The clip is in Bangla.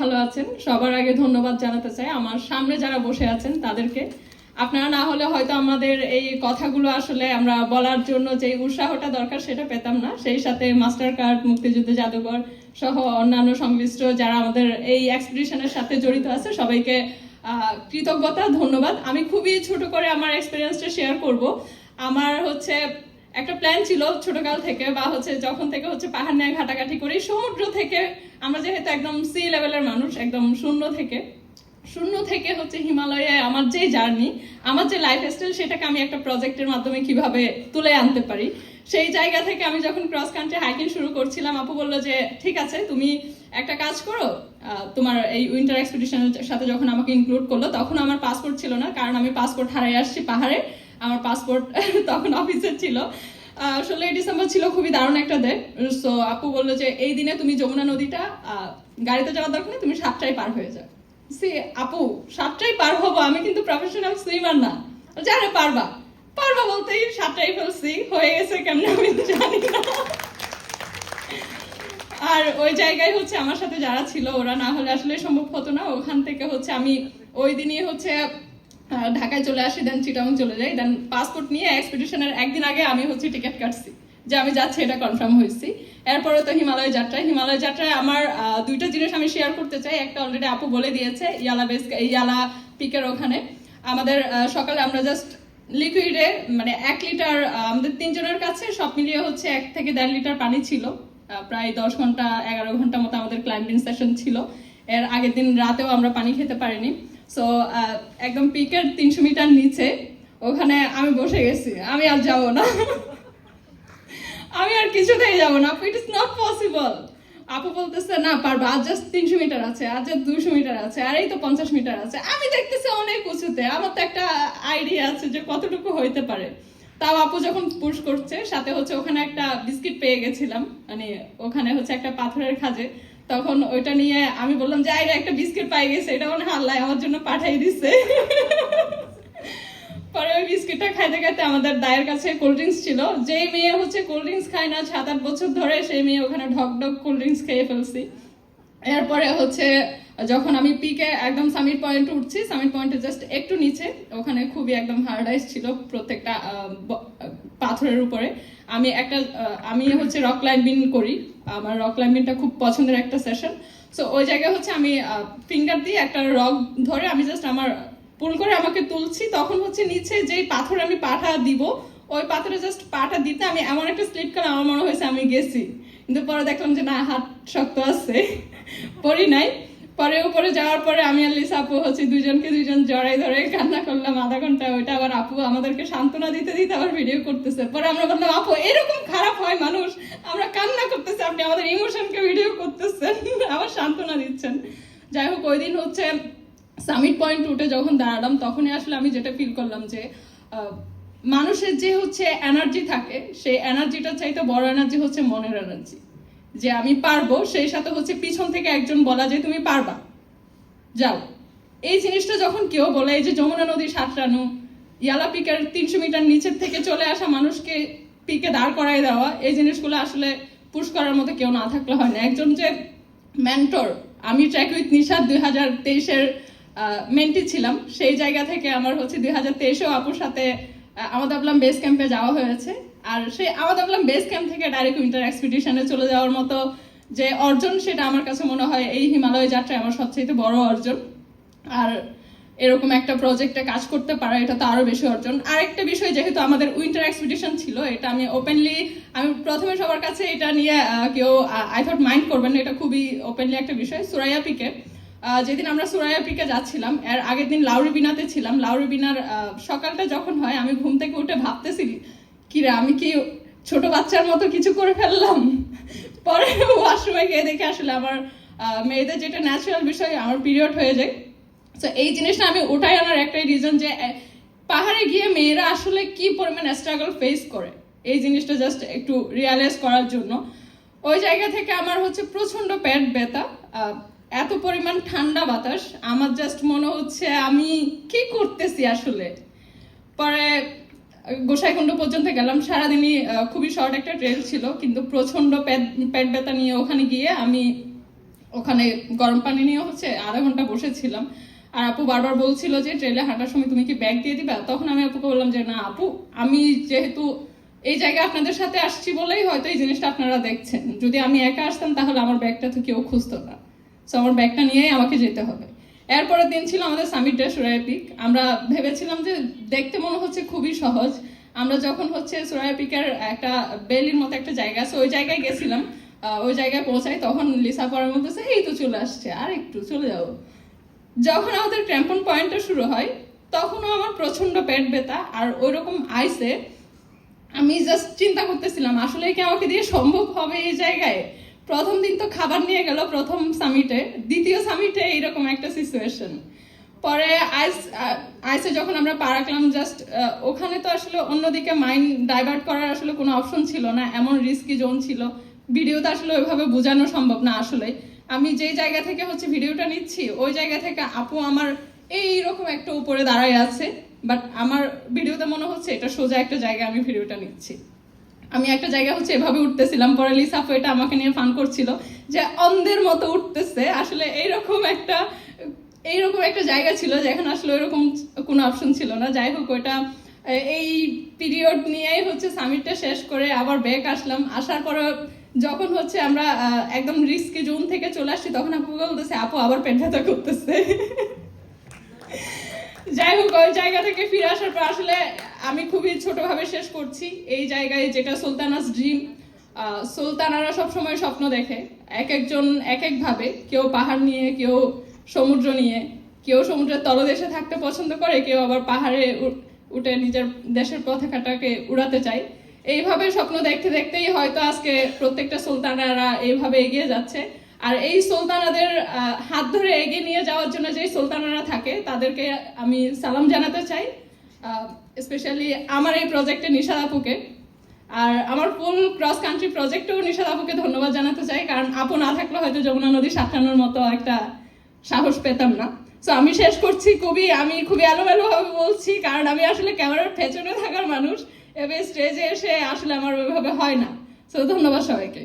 ভালো আছেন? সবার আগে ধন্যবাদ জানাতে চাই। আমার সামনে যারা বসে আছেন, তাদেরকে। আপনারা না হলে হয়তো আমাদের এই কথাগুলো আসলে আমরা বলার জন্য যে উৎসাহটা দরকার সেটা পেতাম না। সেই সাথে মাস্টার কার্ড মুক্তিযুদ্ধ জাদুঘর সহ অন্যান্য সংশ্লিষ্ট যারা আমাদের এই এক্সপিডিশনের সাথে জড়িত আছে, সবাইকে কৃতজ্ঞতা, ধন্যবাদ। আমি খুবই ছোট করে আমার এক্সপিরিয়েন্সটা শেয়ার করব। আমার হচ্ছে একটা প্ল্যান ছিল ছোটকাল থেকে বা হচ্ছে যখন থেকে হচ্ছে পাহাড় নিয়ে ঘাটাঘাটি করি, সমুদ্র থেকে। আমরা যেহেতু একদম সি লেভেলের মানুষ, একদম শূন্য থেকে। শূন্য থেকে হচ্ছে হিমালয়ে আমার যে জার্নি, আমার যে লাইফ স্টাইল সেটাকে আমি একটা প্রজেক্টের মাধ্যমে কীভাবে তুলে আনতে পারি। সেই জায়গা থেকে আমি যখন ক্রস কান্ট্রি হাইকিং শুরু করছিলাম, আপু বলল যে, ঠিক আছে, তুমি একটা কাজ করো। তোমার এই উইন্টার এক্সপিডিশনের সাথে যখন আমাকে ইনক্লুড করল, তখন আমার পাসপোর্ট ছিল না, কারণ আমি পাসপোর্ট হারাই আসছি পাহাড়ে। আমার পাসপোর্ট তখন অফিসে ছিল। ষোলোই ডিসেম্বর ছিল, খুবই দারুণ একটা ডে সো আপু বলল যে, এই দিনে তুমি যমুনা নদীটা গাড়িতে যাওয়ার দরকার নেই, তুমি সাতটায় পার হয়ে যাও। সে আপু, সাতটায় পার হব? আমি কিন্তু প্রফেশনাল সুইমার না। জানে পারবা। পারবা বলতেই সাতটায় ফেলছি হয়ে গেছে কেমন আমি তো জানি না। আর ওই জায়গায় হচ্ছে আমার সাথে যারা ছিল, ওরা না হলে আসলে সম্ভব হতো না। ওখান থেকে হচ্ছে আমি, ওই দিনই হচ্ছে ঢাকায় চলে আসি দেন চিটাং চলে যাই। দেন পাসপোর্ট নিয়ে এক্সপিডিশনের একদিন আগে আমি হচ্ছে টিকিট কাটছি, যে আমি যাচ্ছি, এটা কনফার্ম হয়েছি। এরপরে তো হিমালয় যাত্রায় হিমালয় যাত্রায় আমার দুইটা জিনিস আমি শেয়ার করতে চাই। একটা অলরেডি আপু বলে দিয়েছে, ইয়ালা বেস ইয়ালা পিকের ওখানে। আমাদের সকালে আমরা জাস্ট লিকুইডে মানে এক লিটার আমাদের তিনজনের কাছে সব মিলিয়ে হচ্ছে এক থেকে দেড় লিটার পানি ছিল। প্রায় দশ ঘণ্টা, এগারো ঘণ্টা মতো আমাদের ক্লাইম্বিং সেশন ছিল। এর আগের দিন রাতেও আমরা পানি খেতে পারিনি। সো একদম পিকের তিনশো মিটার নিচে, ওখানে আমি বসে গেছি। আমি আর যাব না। আমি আর কিছুতেই যাব না। ইট ইস নট পসিবল আপু বলতেছে, না পারব আজ জাস্ট তিনশো মিটার আছে, আজ জাস্ট দুশো মিটার আছে, আর এই তো পঞ্চাশ মিটার আছে। আমি দেখতেছি অনেক উঁচুতে। আমার তো একটা আইডিয়া আছে যে কতটুকু হইতে পারে। তাও আপু যখন পুশ করছে, সাথে হচ্ছে ওখানে একটা বিস্কিট পেয়ে গেছিলাম। মানে ওখানে হচ্ছে একটা পাথরের খাজে। তখন ওইটা নিয়ে আমি বললাম যে আইরা একটা বিস্কিট পাই গেছে। এটা মনে আল্লাহ আমার জন্য পাঠাই দিছে। পরে ওই বিস্কিটটা খাইতে খাইতে আমাদের দায়ের কাছে কোল্ড ড্রিঙ্কস ছিল। যেই মেয়ে হচ্ছে কোল্ড ড্রিঙ্কস খায় না সাত আট বছর ধরে সেই মেয়ে ওখানে ঢক ঢক কোল্ড ড্রিঙ্কস খেয়ে ফেলছি। এরপরে হচ্ছে যখন আমি পিকে একদম সামিট পয়েন্ট উঠছি সামিট পয়েন্টে জাস্ট একটু নিচে, ওখানে খুবই একদম হার্ড আইস ছিল প্রত্যেকটা পাথরের উপরে। আমি একটা আমি হচ্ছে রক ক্লাইম্বিং করি। আমার রক ক্লাইম্বিংটা খুব পছন্দের একটা সেশন সো ওই জায়গায় হচ্ছে আমি ফিঙ্গার দিয়ে একটা রক ধরে আমি জাস্ট আমার পুল করে আমাকে তুলছি। তখন হচ্ছে নিচে যেই পাথর আমি পাটা দিব, ওই পাথরে জাস্ট পাটা দিতে আমি এমন একটা স্লিপ করে আমার মনে হয়েছে আমি গেছি। কিন্তু পরে দেখলাম যে না, হাত শক্ত আছে পরি নাই। পরে উপরে যাওয়ার পরে আমি আর লিসা আপু হচ্ছে দুজনকে দুজন জড়াই ধরে কান্না করলাম আধা ঘণ্টা, ওইটা আবার আপু আমাদেরকে সান্ত্বনা দিতে দিতে আবার ভিডিও করতেছে। পরে আমরা বললাম, আপু, এরকম খারাপ হয় মানুষ, আমরা কান্না করতেছি, আপনি আমাদের ইমোশনকে ভিডিও করতেছেন, আবার সান্ত্বনা দিচ্ছেন। যাই হোক, ওই দিন হচ্ছে সামিট পয়েন্ট উঠে যখন দাঁড়ালাম, তখনই আসলে আমি যেটা ফিল করলাম যে মানুষের যে হচ্ছে এনার্জি থাকে, সেই এনার্জিটা চাইতে বড় এনার্জি হচ্ছে মনের এনার্জি যে আমি পারব, সেই সাথে হচ্ছে পিছন থেকে একজন বলা যে তুমি পারবা। যাও। এই জিনিসটা যখন কেউ বলে, এই যে যমুনা নদী সাঁতরানো, ইয়ালা পিকের তিনশো মিটার নিচের থেকে চলে আসা মানুষকে পিকে দাঁড় করায় দেওয়া, এই জিনিসগুলো আসলে পুশ করার মতো কেউ না থাকলে হয় না। একজন যে মেন্টর আমি ট্র্যাক উইথ নিশাদ দুই হাজার তেইশের মেন্টি ছিলাম। সেই জায়গা থেকে আমার হচ্ছে দুই হাজার তেইশেও আপুর সাথে আমাদাবলাম বেস ক্যাম্পে যাওয়া হয়েছে। আর সে সেই আমাদাবলাম বেস ক্যাম্প থেকে ডাইরেক্ট উইন্টার এক্সপিডিশনে চলে যাওয়ার মতো যে অর্জন সেটা আমার কাছে মনে হয় এই হিমালয় যাত্রায় আমার সবচেয়ে বড় অর্জন। আর এরকম একটা প্রজেক্টে কাজ করতে পারা, এটা তো আরও বেশি অর্জন। আরেকটা বিষয়, যেহেতু আমাদের উইন্টার এক্সপিডিশন ছিল, এটা আমি ওপেনলি আমি প্রথমে সবার কাছে এটা নিয়ে কেউ আই থট মাইন্ড করবেন না, এটা খুবই ওপেনলি একটা বিষয়। সুরাইয়া পিকে যেদিন আমরা সুরাইয়া পিকে যাচ্ছিলাম, এর আগের দিন লাউরি বিনাতে ছিলাম। লাউরি বিনার সকালটা যখন হয়, আমি ঘুম থেকে উঠে ভাবতেছি কিরে, আমি কি ছোট বাচ্চার মতো কিছু করে ফেললাম? পরে ওয়াশরুমে গিয়ে দেখে আসলে আমার মেয়েদের যেটা ন্যাচারাল বিষয়, আমার পিরিয়ড হয়ে যায়। তো এই জিনিসটা আমি ওটাই আনার একটাই রিজন যে পাহাড়ে গিয়ে মেয়েরা আসলে কি পরিমাণ স্ট্রাগল ফেস করে? এই জিনিসটা জাস্ট একটু রিয়ালাইজ করার জন্য। ওই জায়গা থেকে আমার হচ্ছে প্রচণ্ড পেট ব্যথা এত পরিমাণ ঠান্ডা বাতাস। আমার জাস্ট মনে হচ্ছে আমি কি করতেছি আসলে? পরে গোসাইকুণ্ড পর্যন্ত গেলাম। সারাদিনই খুবই শর্ট একটা ট্রেল ছিল, কিন্তু প্রচণ্ড পেট পেট ব্যথা নিয়ে ওখানে গিয়ে আমি ওখানে গরম পানি নিয়ে হচ্ছে আধা ঘণ্টা বসেছিলাম। আর আপু বারবার বলছিল যে ট্রেলে হাঁটার সময় তুমি কি ব্যাগ দিয়ে দিবা? তখন আমি আপুকে বললাম যে, না, আপু, আমি যেহেতু এই জায়গায় আপনাদের সাথে আসছি বলেই হয়তো এই জিনিসটা আপনারা দেখছেন। যদি আমি একা আসতাম, তাহলে আমার ব্যাগটা তো কেউ খুঁজতো না। সো আমার ব্যাগটা নিয়েই আমাকে যেতে হবে। এরপরের দিন ছিল আমাদের সামিট সুরায়া পিক। আমরা ভেবেছিলাম যে দেখতে মনে হচ্ছে খুবই সহজ। আমরা যখন হচ্ছে সুরায়া পিকের একটা বেলির মতো একটা জায়গা আছে, ওই জায়গায় গেছিলাম। ওই জায়গায় পৌঁছাই তখন লিসা পরের মধ্যে এই তো চলে আসছে, আর একটু চলে যাও। যখন আমাদের ক্র্যাম্পন পয়েন্টটা শুরু হয়, তখনও আমার প্রচণ্ড পেট ব্যথা, আর ওইরকম আইসে আমি জাস্ট চিন্তা করতেছিলাম আসলে কি আমাকে দিয়ে সম্ভব হবে এই জায়গায়? প্রথম দিন তো খাবার নিয়ে গেল প্রথম সামিটে দ্বিতীয় সামিটে এইরকম একটা সিচুয়েশন পরে আইস আইসে যখন আমরা পা রাখলাম জাস্ট ওখানে তো আসলে অন্যদিকে মাইন্ড ডাইভার্ট করার আসলে কোনো অপশন ছিল না। এমন রিস্কি জোন ছিল। ভিডিওতে আসলে ওইভাবে বোঝানো সম্ভব না আসলে আমি যেই জায়গা থেকে হচ্ছে ভিডিওটা নিচ্ছি, ওই জায়গা থেকে আপু আমার এইরকম একটা উপরে দাঁড়ায় আছে। বাট আমার ভিডিওতে মনে হচ্ছে এটা সোজা একটা জায়গায় আমি ভিডিওটা নিচ্ছি। আমি একটা জায়গা হচ্ছে এভাবে উঠতেছিলাম, পরে লিসাফু এটা আমাকে নিয়ে ফান করছিল যে অন্ধের মতো উঠতেছে। আসলে এইরকম একটা এইরকম একটা জায়গা ছিল যেখানে আসলে ওইরকম কোনো অপশন ছিল না। যাই হোক, ওইটা, এই পিরিয়ড নিয়েই হচ্ছে সামিটটা শেষ করে আবার ব্যাক আসলাম। আসার পরে যখন হচ্ছে আমরা একদম রিস্কি জোন থেকে চলে আসছি, তখন আপু বলতেছে, আপু, আবার পেট করতেছে। যাই হোক, ওই জায়গা থেকে ফিরে আসার পর আসলে আমি খুবই ছোটভাবে শেষ করছি। এই জায়গায় যেটা সুলতানাস ড্রিম সুলতানারা সবসময় স্বপ্ন দেখে। এক একজন, এক এক ভাবে, কেউ পাহাড় নিয়ে, কেউ সমুদ্র নিয়ে, কেউ সমুদ্রের তলদেশে থাকতে পছন্দ করে, কেউ আবার পাহাড়ে উঠে নিজের দেশের পতাকাটাকে উড়াতে চায়। এইভাবে স্বপ্ন দেখতে দেখতেই হয়তো আজকে প্রত্যেকটা সুলতানারা এইভাবে এগিয়ে যাচ্ছে। আর এই সুলতানাদের হাত ধরে এগিয়ে নিয়ে যাওয়ার জন্য যে সুলতানারা থাকে, তাদেরকে আমি সালাম জানাতে চাই। স্পেশালি আমার এই প্রজেক্টে নিশাদ আপুকে। আর আমার ফুল ক্রস কান্ট্রি প্রজেক্টেও নিশাদ আপুকে ধন্যবাদ জানাতে চাই, কারণ আপু না থাকলে হয়তো যমুনা নদী সাঁতরানোর মতো একটা সাহস পেতাম না। সো আমি শেষ করছি খুবই, আমি খুবই এলোমেলো ভাবে বলছি, কারণ আমি আসলে ক্যামেরার পেছনে থাকার মানুষ এবার স্টেজে এসে আসলে আমার ওইভাবে হয় না। সো ধন্যবাদ সবাইকে।